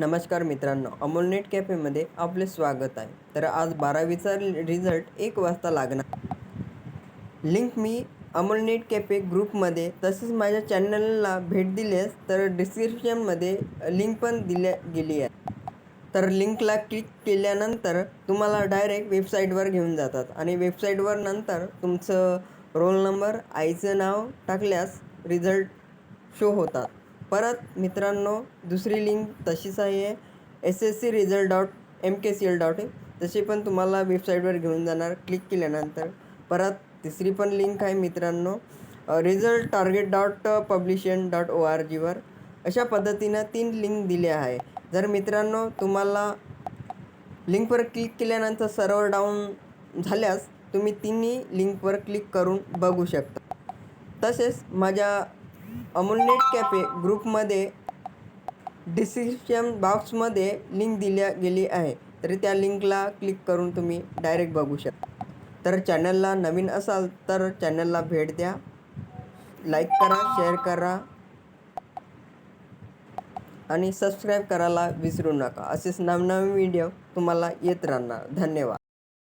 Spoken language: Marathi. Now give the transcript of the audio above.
नमस्कार मित्रांनो अमोल नेट कॅफेमध्ये आपले स्वागत आहे. तर आज बारावीचा रिझल्ट एक वाजता लागणार. लिंक मी अमोल नेट कॅफे ग्रुपमध्ये तसेच माझ्या चॅनलला भेट दिल्यास तर डिस्क्रिप्शनमध्ये लिंक पण दिल्या गेली आहे. तर लिंकला क्लिक केल्यानंतर तुम्हाला डायरेक्ट वेबसाईटवर घेऊन जातात आणि वेबसाईटवर नंतर तुमचं रोल नंबर आईचं नाव टाकल्यास रिझल्ट शो होतात. परत मित्रांनो दुसरी लिंक तशीच आहे. S S C result dot M K C L dot तशी पण तुम्हाला वेबसाईटवर घेऊन जाणार. क्लिक केल्यानंतर. परत तिसरी पण लिंक आहे मित्रांनो. Result target dot publication dot O R जीवर अशा पद्धतीनं तीन लिंक दिल्या आहे. जर मित्रांनो तुम्हाला लिंकवर क्लिक केल्यानंतर सर्वर डाऊन झाल्यास तुम्ही तिन्ही लिंकवर क्लिक करून बघू शकता. तसेच माझ्या अमूल नेट कॅफे ग्रुपमध्ये डिस्क्रिप्शन बॉक्समध्ये लिंक दिल्या गेली आहे. तरी त्या लिंकला क्लिक करून तुम्ही डायरेक्ट बघू शकता. तर चॅनलला नवीन असाल तर चॅनलला भेट द्या. लाईक करा शेअर करा आणि सबस्क्राईब करायला विसरू नका. असेच नवनवीन व्हिडिओ तुम्हाला येत राहणार. धन्यवाद.